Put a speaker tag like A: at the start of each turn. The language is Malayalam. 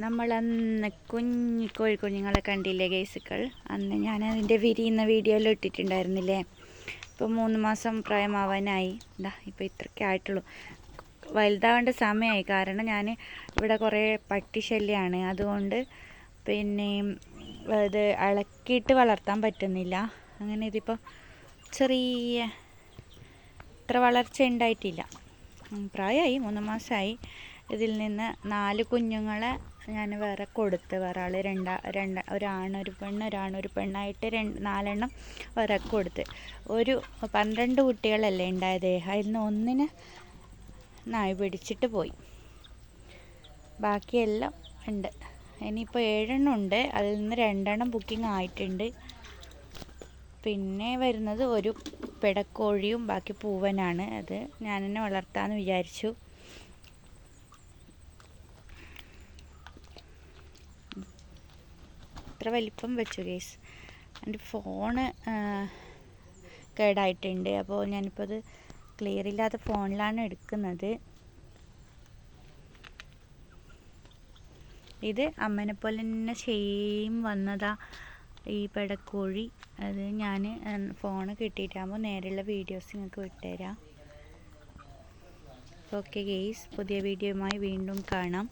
A: നമ്മളന്ന് കുഞ്ഞി കോഴിക്കുഞ്ഞുങ്ങളെ കണ്ടില്ലേ ഗേസുക്കൾ? അന്ന് ഞാൻ അതിന്റെ വിരിയുന്ന വീഡിയോയിൽ ഇട്ടിട്ടുണ്ടായിരുന്നില്ലേ? ഇപ്പോൾ മൂന്ന് മാസം പ്രായമാവാനായി. എന്താ ഇപ്പോൾ ഇത്രയ്ക്കേ ആയിട്ടുള്ളൂ. വലുതാവേണ്ട സമയമായി. കാരണം ഞാൻ ഇവിടെ കുറേ പട്ടി ശല്യമാണ് അതുകൊണ്ട് പിന്നെ ഇത് ഇളക്കിയിട്ട് വളർത്താൻ പറ്റുന്നില്ല. അങ്ങനെ ഇതിപ്പോൾ ചെറിയ ഇത്ര വളർച്ച ഉണ്ടായിട്ടില്ല. പ്രായമായി മൂന്ന് മാസമായി. ഇതിൽ നിന്ന് നാല് കുഞ്ഞുങ്ങളെ ഞാൻ വേറെ കൊടുത്ത് വേറെ ആൾ രണ്ടാ രണ്ട് ഒരാണ് ഒരു പെണ്ണ് ഒരാണ് ഒരു പെണ്ണായിട്ട് രണ്ട് നാലെണ്ണം വേറെ കൊടുത്ത്. ഒരു പന്ത്രണ്ട് കുട്ടികളല്ലേ ഉണ്ടായത്? അതിൽ നിന്ന് ഒന്നിന് നായ് പിടിച്ചിട്ട് പോയി. ബാക്കിയെല്ലാം ഉണ്ട്. ഇനിയിപ്പോൾ ഏഴെണ്ണം ഉണ്ട്. അതിൽ നിന്ന് രണ്ടെണ്ണം ബുക്കിംഗ് ആയിട്ടുണ്ട്. പിന്നെ വരുന്നത് ഒരു പിടക്കോഴിയും ബാക്കി പൂവനാണ്. അത് ഞാൻ തന്നെ വളർത്താമെന്ന് വിചാരിച്ചു. ഇത്ര വലിപ്പം വെച്ചു കേസ് എന്റെ ഫോണ് കേടായിട്ടുണ്ട്. അപ്പോൾ ഞാനിപ്പോൾ അത് ക്ലിയർ ഇല്ലാത്ത ഫോണിലാണ് എടുക്കുന്നത്. ഇത് അമ്മനെ പോലെ തന്നെ സെയിം വന്നതാ ഈ പെടക്കോഴി. അത് ഞാൻ ഫോണ് കിട്ടിയിട്ടാകുമ്പോൾ നേരെയുള്ള വീഡിയോസ് നിങ്ങൾക്ക് വിട്ടുതരാം. ഓക്കെ ഗെയ്സ് പുതിയ വീഡിയോയുമായി വീണ്ടും കാണാം.